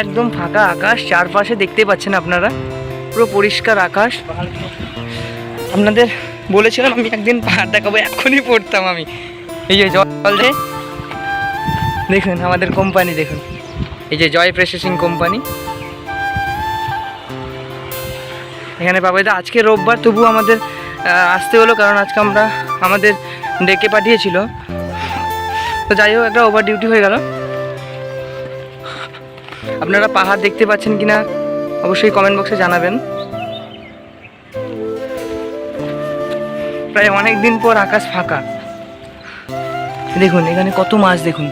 একদম ফাঁকা আকাশ, চারপাশে দেখতেই পাচ্ছেন আপনারা। পুরো পরিষ্কার আকাশ। আপনাদের বলেছিলাম আমি একদিন পাহাড় দেখাবো, এখনই পড়তাম আমি। এই যে জল যে দেখুন আমাদের কোম্পানি, দেখুন। এই যে জয় প্রসেসিং কোম্পানি। এখানে বাবাইদা আজকে রোববার, তবু আমাদের আসতে হলো, কারণ আজকে আমরা আমাদের ডেকে পাঠিয়েছিল। তো যাই হোক, একটা ওভার ডিউটি হয়ে গেল। আপনারা পাহাড় দেখতে পাচ্ছেন কিনা অবশ্যই কমেন্ট বক্সে জানাবেন। প্রায় অনেক দিন পর আকাশ ফাঁকা। দেখুন, এখানে কত মাছ দেখুন।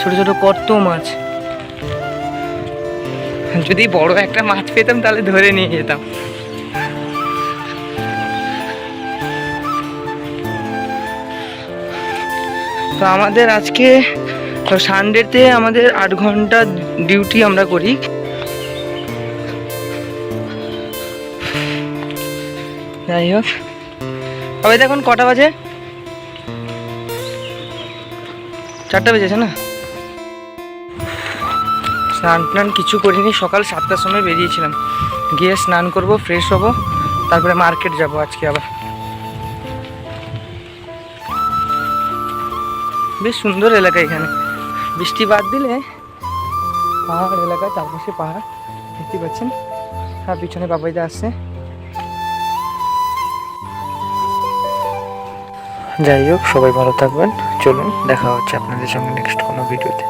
ছোট ছোট কত মাছ। যদি বড় একটা মাছ পেতাম, তাহলে ধরে নিয়ে যেতাম। তো আমাদের আজকে সানডেতে আমাদের আট ঘণ্টা ডিউটি আমরা করি। যাই হোক। তবে দেখুন, কটা বাজে? চারটা বেজেছে না? স্নান টান কিছু করিনি, সকাল সাতটার সময় বেরিয়েছিলাম। গিয়ে স্নান করব ফ্রেশ হব, তারপরে মার্কেট যাব আজকে আবার। বেশ সুন্দর এলাকা এখানে। বৃষ্টি বাদ দিলে পাহাড়, এলাকা, চারপাশে পাহাড় দেখতে পাচ্ছেন। আর পিছনে বাবাইদা আসছে যাই হোক, সবাই ভালো থাকবেন। চলুন, দেখা হচ্ছে আপনাদের সঙ্গে নেক্সট কোনো ভিডিওতে।